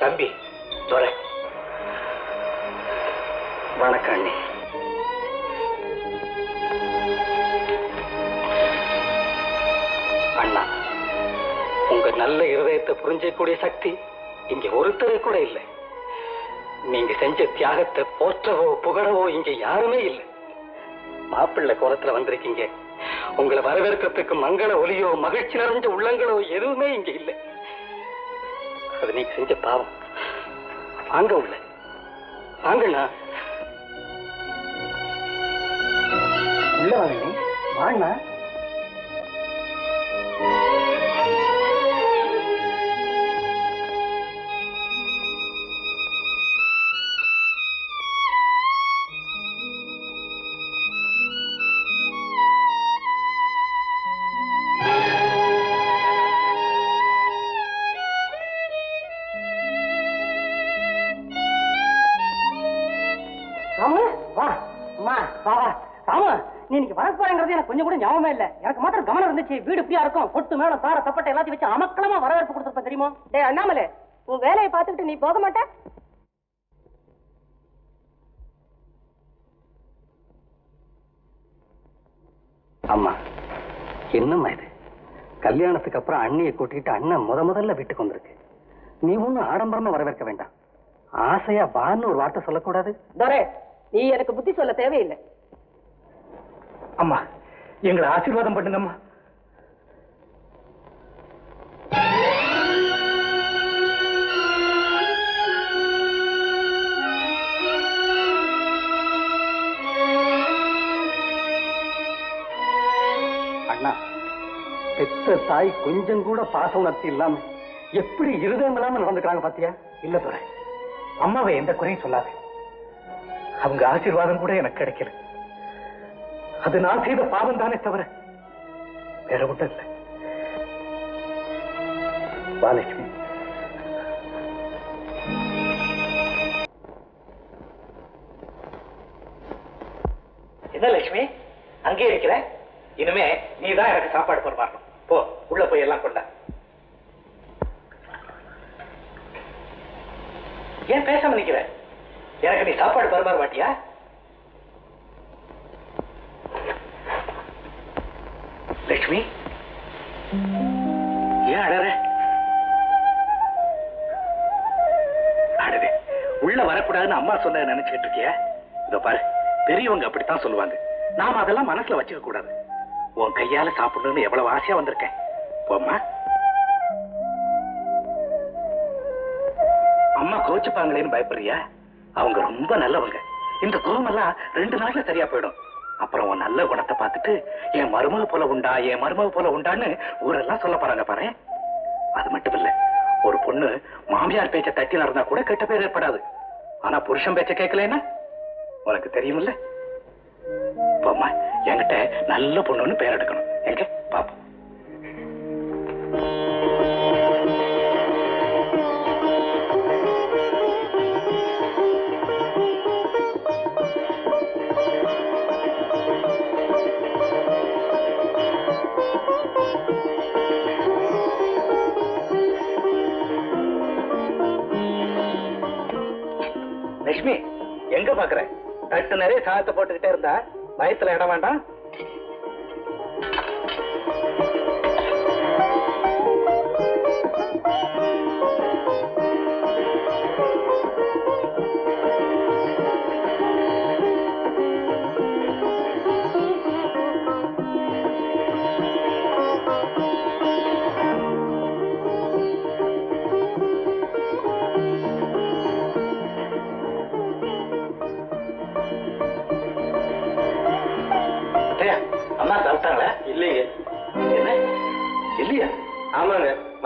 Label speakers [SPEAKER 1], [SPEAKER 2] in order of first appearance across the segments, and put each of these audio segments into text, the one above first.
[SPEAKER 1] தம்பி. துரை
[SPEAKER 2] வணக்கம் அண்ணி. அண்ணா உங்க நல்ல இருதயத்தை புரிஞ்சக்கூடிய சக்தி இங்க ஒருத்தரை கூட இல்லை. நீங்க செஞ்ச தியாகத்தை போற்றவோ புகழவோ இங்க யாருமே இல்லை. மாப்பிள்ளை கோலத்துல வந்திருக்கீங்க. உங்களை வரவேற்கிறதுக்கு மங்கள ஒலியோ மகிழ்ச்சி நிறைஞ்ச உள்ளங்களோ எதுவுமே இங்க இல்லை. அது நீ செஞ்ச பாவம். வாங்க உள்ள. வாங்கண்ணா. உள்ள வாங்க.
[SPEAKER 3] வாங்கண்ணா. நீ இன்னைக்கு வர போறேங்கிறது எனக்கு கொஞ்சம் கூட ஞாபகமே இல்ல. எனக்கு மாத்திரம் கவனம் இருந்துச்சு. வீடு இப்படியா இருக்கும். கொட்டு மேல தார தப்பட்டை எல்லாத்தையும் வச்சு அமக்களமா வரவேற்பு கொடுத்துருப்பேன் தெரியுமா?
[SPEAKER 4] டேய் அண்ணாமலை உன் வேலையை பார்த்துக்கிட்டு நீ போக மாட்ட.
[SPEAKER 2] அம்மா என்னம்மா இது? கல்யாணத்துக்கு அப்புறம் அண்ணியை கூட்டிட்டு அண்ணன் முத முதல்ல வீட்டுக்கு வந்திருக்கு. நீ ஒன்னும் ஆடம்பரமா வரவேற்க வேண்டாம். ஆசையா வான்னு ஒரு வார்த்தை சொல்லக்கூடாது.
[SPEAKER 4] துரை நீ எனக்கு புத்தி சொல்ல தேவையில்லை.
[SPEAKER 1] அம்மா எங்களை ஆசீர்வாதம் பண்ணுங்கம்மா.
[SPEAKER 2] அண்ணா பெத்த தாய் கொஞ்சம் கூட பாச உணர்ச்சி இல்லாம எப்படி இருதயம் இல்லாம நடந்துக்கிறாங்க பாத்தியா?
[SPEAKER 1] இல்ல துரை அம்மாவை எந்த குறையும் சொல்லாது. அவங்க ஆசீர்வாதம் கூட எனக்கு கிடைக்கல. அது நான் செய்த பாவம் தானே தவிர வேற ஒன்றும் இல்லை.
[SPEAKER 2] பாலட்சுமி
[SPEAKER 1] என்ன லட்சுமி? அங்கே இருக்கிற? இனிமே நீ தான் எனக்கு சாப்பாடு பரிமாறணும் போ உள்ள போய் எல்லாம் கொண்டா. ஏன் பேசாம நிக்கிற? எனக்கு நீ சாப்பாடு பரிமாற மாட்டியா? லட்சுமி? ஏன் அழற? அழவே உள்ள வரக்கூடாதுன்னு அம்மா சொன்ன நினைச்சிட்டு இருக்கிய? இதோ பாரு பெரியவங்க அப்படித்தான் சொல்லுவாங்க. நாம அதெல்லாம் மனசுல வச்சுக்க கூடாது. உன் கையால சாப்பிடணும்னு எவ்வளவு ஆசையா வந்திருக்கேன். போம்மா. அம்மா கோச்சுப்பாங்களேன்னு பயப்படுறியா? அவங்க ரொம்ப நல்லவங்க. இந்த கோவமெல்லாம் ரெண்டு நாள்ல சரியா போயிடும். அப்புறம் உன் நல்ல குணத்தை பார்த்துட்டு என் மருமக போல உண்டா? என் மருமக போல உண்டான்னு ஊரெல்லாம் சொல்ல போறாங்க பாரு. அது மட்டும் இல்ல ஒரு பொண்ணு மாமியார் பேச்ச தட்டி நடந்தா கூட கெட்ட பேர் ஏற்படாது. ஆனா புருஷன் பேச்ச கேட்கலன்னா உனக்கு தெரியுமில்ல? போம்மா என்கிட்ட நல்ல பொண்ணுன்னு பேர் எடுக்கணும். எங்க? பாப்போம். லட்சுமி எங்க பாக்குற? தட்டு நிறைய சாதத்தை போட்டுக்கிட்டே இருந்தா வயத்துல இடம் வேண்டாம்.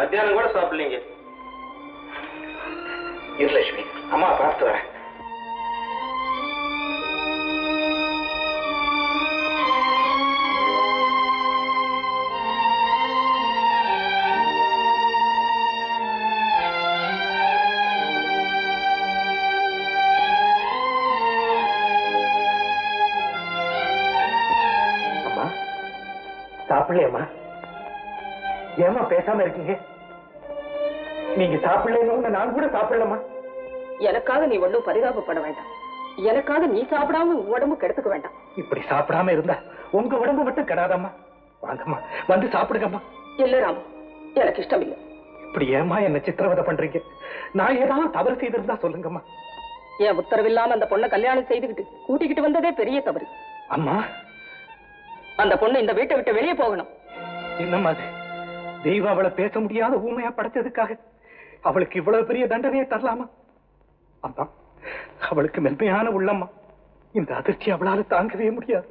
[SPEAKER 5] மத்தியானம் கூட சாப்பிடலீங்க.
[SPEAKER 1] இருலட்சுமி அம்மா பார்த்து வரேன். அம்மா சாப்பிடலையம்மா? ஏமா பேசாம இருக்கீங்க? நீங்க சாப்பிடலன்னு நான் கூட சாப்பிடலம்மா.
[SPEAKER 4] எனக்காக நீ ஒண்ணும் பரிதாபப்பட வேண்டாம். எனக்காக நீ சாப்பிடாம உன் உடம்பு கெடுத்துக்க வேண்டாம்.
[SPEAKER 1] இப்படி சாப்பிடாம இருந்தா உங்க உடம்பு மட்டும் கெடாதம்மா. வாங்கம்மா வந்து சாப்பிடுங்கம்மா.
[SPEAKER 4] இல்ல ராமு எனக்கு இஷ்டம் இல்லை
[SPEAKER 1] இப்படி ஏமா என்ன சித்திரவதை பண்றீங்க? நான் ஏதாவது தவறு செய்திருந்தா சொல்லுங்கம்மா.
[SPEAKER 4] என் உத்தரவில்லாம அந்த பொண்ணை கல்யாணம் செய்துக்கிட்டு கூட்டிக்கிட்டு வந்ததே பெரிய தவறு.
[SPEAKER 1] அம்மா.
[SPEAKER 4] அந்த பொண்ணு இந்த வீட்டை விட்டு வெளியே போகணும்.
[SPEAKER 1] என்னம்மா அது? தெய்வம் அவளை பேச முடியாத ஊமையா படைச்சதுக்காக அவளுக்கு இவ்வளவு பெரிய தண்டனையை தரலாமா? அம்மா அவளுக்கு மென்மையான உள்ளம்மா. இந்த அதிர்ச்சி அவளால தாங்கவே முடியாது.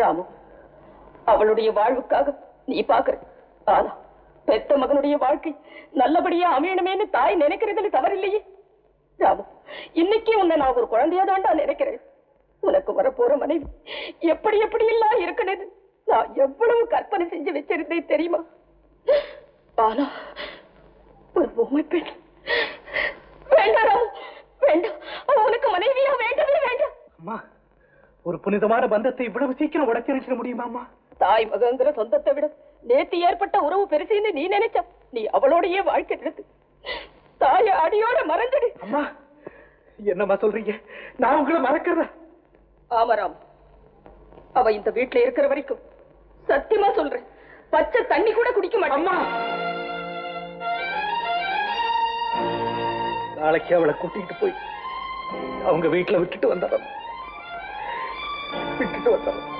[SPEAKER 4] ராமு அவளுடைய வாழ்வுக்காக நீ பாக்குற ஆனா பெத்த மகனுடைய வாழ்க்கை நல்லபடியா அமையணுமேன்னு தாய் நினைக்கிறதுல தவறில்லையே. ராமு இன்னைக்கு உன்னை நான் ஒரு குழந்தையா தாண்டா நினைக்கிறேன். உனக்கு வரப்போற மனைவி எப்படி எப்படி எல்லாம் இருக்கணுது நான் எவ்வளவு கற்பனை செஞ்சு வச்சிருந்தேன் தெரியுமா? ஆனா ஒரு பொம்மை பெண் வேண்டாம். வேண்டாம் உனக்கு மனைவியா வேண்டவே வேண்டாம்.
[SPEAKER 1] அம்மா ஒரு புனிதமான பந்தத்தை இவ்வளவு சீக்கிரம் உடச்சிருக்க முடியுமாம்மா?
[SPEAKER 4] தாய் மகங்கிற சொந்தத்தை விட நேத்து ஏற்பட்ட உறவு பெருசுன்னு நீ நினைச்ச நீ அவளோடயே வாழ்க்கை நடத்து தாய அடியோட மறந்துடு.
[SPEAKER 1] அம்மா என்னம்மா சொல்றீங்க? நான் உங்களை மறக்கிறதா?
[SPEAKER 4] ஆமராம். அவ இந்த வீட்டுல இருக்கிற வரைக்கும் சத்தியமா சொல்றேன். பச்சை தண்ணி கூட குடிக்க மாட்டேன்.
[SPEAKER 1] நாளைக்கு அவளை கூட்டிட்டு போய் அவங்க வீட்டுல விட்டுட்டு வந்துடுறோம் விட்டுட்டு வந்துடுறோம்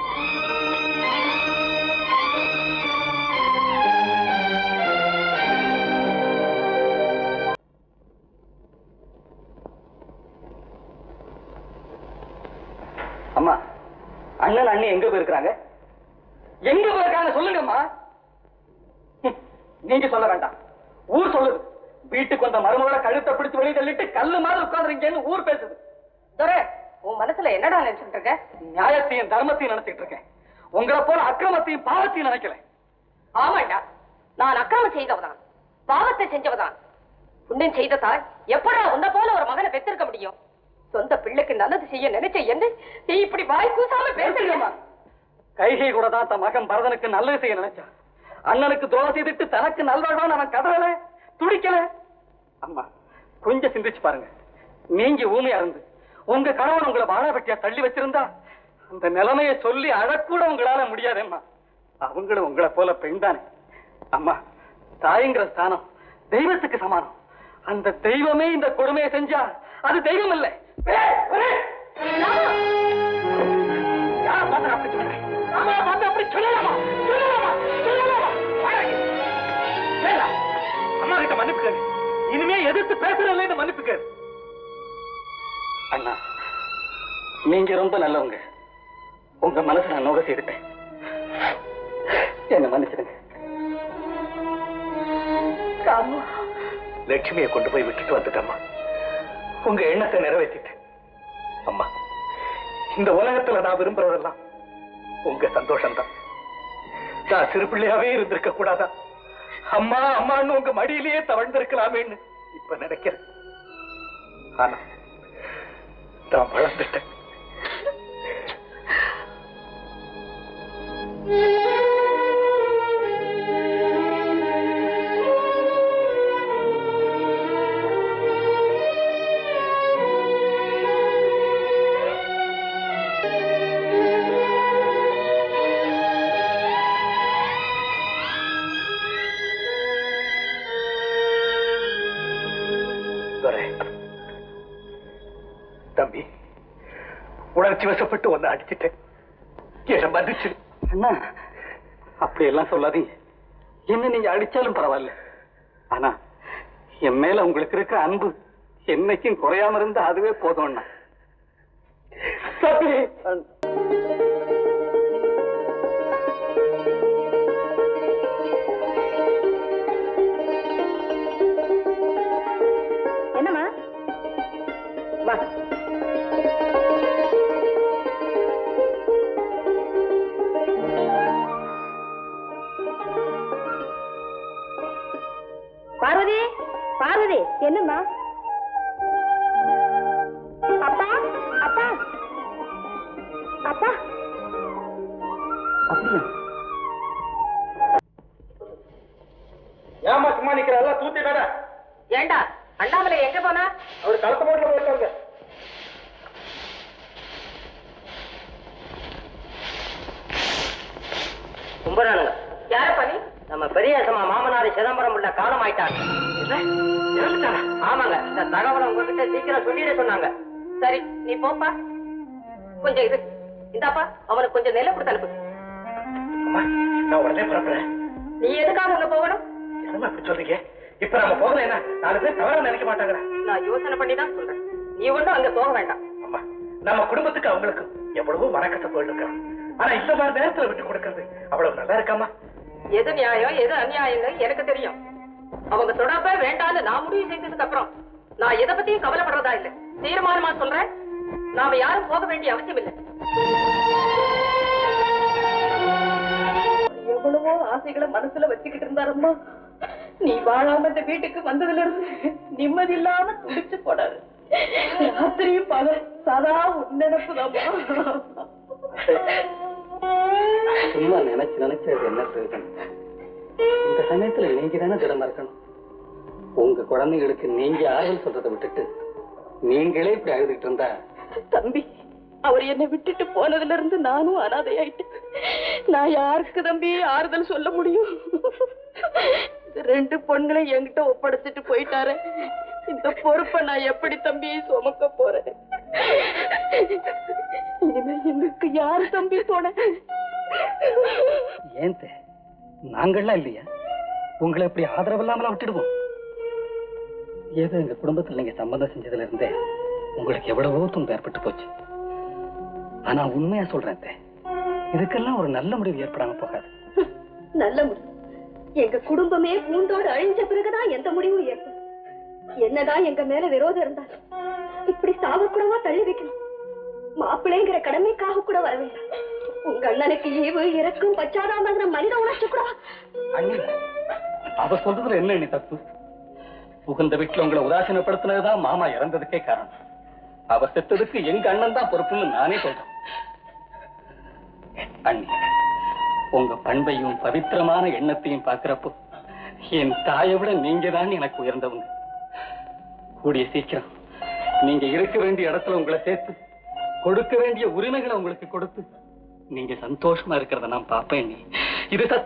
[SPEAKER 2] அம்மா அண்ணன் அண்ணி எங்க போயிருக்கிறாங்க? எங்க போயிருக்காங்க சொல்லுங்கம்மா. நீங்க சொல்ல வேண்டாம். ஊர் சொல்லுது. வீட்டுக்கு வந்த மருமகளை கழுத்தை பிடிச்சு வெளியே தள்ளிட்டு கல்லு மாதிரி உட்காந்துருக்கேன்னு ஊர் பேசுது.
[SPEAKER 4] துரை உன் மனசுல என்னடா நினைச்சிட்டு இருக்க?
[SPEAKER 2] நியாயத்தையும் தர்மத்தையும் நினைச்சிட்டு இருக்கேன். உங்களை போல அக்கிரமத்தையும் பாவத்தையும் நினைக்கல.
[SPEAKER 4] ஆமாண்டா நான் அக்கிரமம் செய்தவதான். பாவத்தை செஞ்சவதான். புண்ணியம் செய்த தாய் எப்படா உன்ன போல ஒரு மகனை பெற்றிருக்க முடியும்? சொந்த பிள்ளைக்கு நல்லது செய்ய நினைச்ச என்ன நீ இப்படி வாய் கூசாம பேசுறியம்மா
[SPEAKER 2] கைகை கூட தான் தன் மகன் பரதனுக்கு நல்லது செய்ய நினைச்சான். அண்ணனுக்கு துரோகம் செய்துட்டு தனக்கு நல்வாழ்வான் அவன் கதறல துடிக்கல. அம்மா கொஞ்சம் சிந்திச்சு பாருங்க. நீங்க ஊமையா இருந்து உங்க கணவன் உங்களை வாழ வெட்டியா தள்ளி வச்சிருந்தா அந்த நிலைமையை சொல்லி அழக்கூட உங்களால முடியாதேம்மா. அவங்களும் உங்களை போல பெண் தானே. அம்மா தாய்ங்கிற ஸ்தானம் தெய்வத்துக்கு சமானம். அந்த தெய்வமே இந்த கொடுமையை செஞ்சா அது தெய்வம் இல்லை. அப்படி சொல்லலாமா இனிமே எதிர்த்து பேசுறதுல இந்த மன்னிப்பு கேளு அண்ணா நீங்க ரொம்ப நல்லவங்க. உங்க மனசு நான் நோக செய்துட்டேன். என்ன மன்னிச்சிடுங்க.
[SPEAKER 1] லட்சுமியை கொண்டு போய் விட்டுட்டு வந்துட்டம்மா. உங்க எண்ணத்தை நிறைவேற்றிட்டேன். அம்மா இந்த உலகத்துல நான் விரும்புறதெல்லாம் உங்க சந்தோஷம்தான். நான் சிறு பிள்ளையாவே இருந்திருக்க கூடாதா? அம்மா அம்மான்னு உங்க மடியிலேயே தவழ்ந்திருக்கலாமேன்னு இப்ப நினைக்கிறேன். ஆனா நான் வளர்ந்துட்டேன். தம்பி. உணர்ச்சி வசப்பட்டு ஒன்னு அடிச்சிட்டேன். என்ன மன்னிச்சு
[SPEAKER 2] அண்ணா அப்படி எல்லாம் சொல்லாதீங்க. என்ன நீங்க அடிச்சாலும் பரவாயில்ல. ஆனா என் மேல உங்களுக்கு இருக்க அன்பு என்னைக்கும் குறையாம இருந்தா அதுவே போதும் அண்ணா.
[SPEAKER 5] ஏமா சும்மா நிக்கிற எல்லாம் தூத்தி கடை
[SPEAKER 3] அண்ணாமலை எங்க போனா?
[SPEAKER 2] அவர் கலத்த போட்டு போயிருக்காங்க
[SPEAKER 3] கும்பரானுங்க. யார பண்ணி நம்ம பெரியசமா மாமனார் சிதம்பரம் உள்ள காலம் ஆயிட்டாங்க. ஆமாங்க. இந்த தகவலை உங்ககிட்ட சீக்கிரம் சொல்லிட சொன்னாங்க. சரி நீ போப்பா. கொஞ்சம் இது இந்தாப்பா அவனுக்கு கொஞ்சம் நெல்லை கொடுத்து அனுப்பு.
[SPEAKER 1] அம்மா நான் உடனே புறப்படுறேன்.
[SPEAKER 3] நீ எதுக்காக அங்க போகணும்?
[SPEAKER 1] இப்படி சொல்றீங்க? இப்ப நம்ம போகல என்ன? நாலு பேர் தவறா நினைக்க மாட்டாங்களா
[SPEAKER 3] நான் யோசனை பண்ணி தான் சொல்றேன். நீ ஒண்ணும் அங்க போக வேண்டாம்.
[SPEAKER 1] அம்மா நம்ம குடும்பத்துக்கு அவங்களுக்கு எவ்வளவோ மனக்கத்தை போயிருக்கோம் ஆனா இந்த மாதிரி நேரத்துல விட்டு கொடுக்கறது அவ்வளவு நல்லா இருக்காமா?
[SPEAKER 3] எது நியாயம் எது அநியாயம்னு எனக்கு தெரியும். அவங்க தொடர்ப வேண்டாம்னு நான் முடிவு செஞ்சதுக்கு அப்புறம் நான் எதை பத்தியும் கவலைப்படுறதா இல்ல. தீர்மானமா சொல்றேன். நாம யாரும் போக வேண்டிய அவசியம் இல்லை.
[SPEAKER 4] ஆசைகளை மனசுல வச்சுக்கிட்டு இருந்தாரம்மா. நீ வாழாம இந்த வீட்டுக்கு வந்ததுல இருந்து நிம்மதி இல்லாம துடிச்சு போடாது ராத்திரியும் பகல் சதா உன் நினைப்புதாம்மா
[SPEAKER 2] சும்மா நினைச்சு நினைச்சு அது என்ன பிரயோஜனம்? இந்த சமயத்துல நீங்க தானே திடமா இருக்கணும் உங்க குழந்தைகளுக்கு நீங்க ஆறுதல் சொல்றதை விட்டுட்டு நீங்களே இப்படி அழுதுகிட்டு இருந்தா?
[SPEAKER 4] தம்பி அவர் என்னை விட்டுட்டு போனதுல இருந்து நானும் அனாதையாயிட்டேன் நான் யாருக்கு தம்பி ஆறுதல் சொல்ல முடியும்? ரெண்டு பொண்களை என்கிட்ட ஒப்படைச்சிட்டு போயிட்டாரு. இந்த பொறுப்பை நான் எப்படி தம்பி சுமக்க போறேன்? இனிமே எங்களுக்கு யாரு தம்பி போன
[SPEAKER 2] ஏன் நாங்கள்லாம் இல்லையா? உங்களை இப்படி ஆதரவு இல்லாமலாம் விட்டுடுவோம்? ஏதோ எங்க குடும்பத்துல நீங்க சம்பந்தம் செஞ்சதுல இருந்தே உங்களுக்கு எவ்வளவோ துன்பம் ஏற்பட்டு போச்சு. ஆனா உண்மையா சொல்றேன் இதுக்கெல்லாம் ஒரு நல்ல முடிவு ஏற்படாம போகாது.
[SPEAKER 6] நல்ல முடிவு. எங்க குடும்பமே பூண்டோடு அழிஞ்ச பிறகுதான் எந்த முடிவும் ஏற்படும். என்னதான் எங்க மேல விரோதம் இருந்தாலும் இப்படி சாவக்கூடவா தள்ளி வைக்கணும். மாப்பிள்ளைங்கிற கடமைக்காக கூட வர வேண்டாம். உங்க அண்ணனுக்கு ஈவு இறக்கும் பச்சாதாமங்கிற மனித உணர்ச்சி கூட
[SPEAKER 2] அவ சொல்றதுல என்ன நீ தப்பு? புகுந்த வீட்டுல உங்களை உதாசீனப்படுத்தினதுதான் மாமா இறந்ததுக்கே காரணம். அவ செத்ததுக்கு எங்க அண்ணன் தான் பொறுப்புன்னு நானே சொல்றேன். அண்ணி உங்க பண்பையும் பவித்திரமான எண்ணத்தையும் பாக்குறப்போ என் தாயை விட நீங்க தான் எனக்கு உயர்ந்தவங்க. கூடிய சீக்கிரம் நீங்க இருக்க வேண்டிய இடத்துல உங்களை சேர்த்து கொடுக்க வேண்டிய உரிமைகளை உங்களுக்கு கொடுத்து நீங்க சந்தோஷமா இருக்கிறத நான் பாப்பேன் இது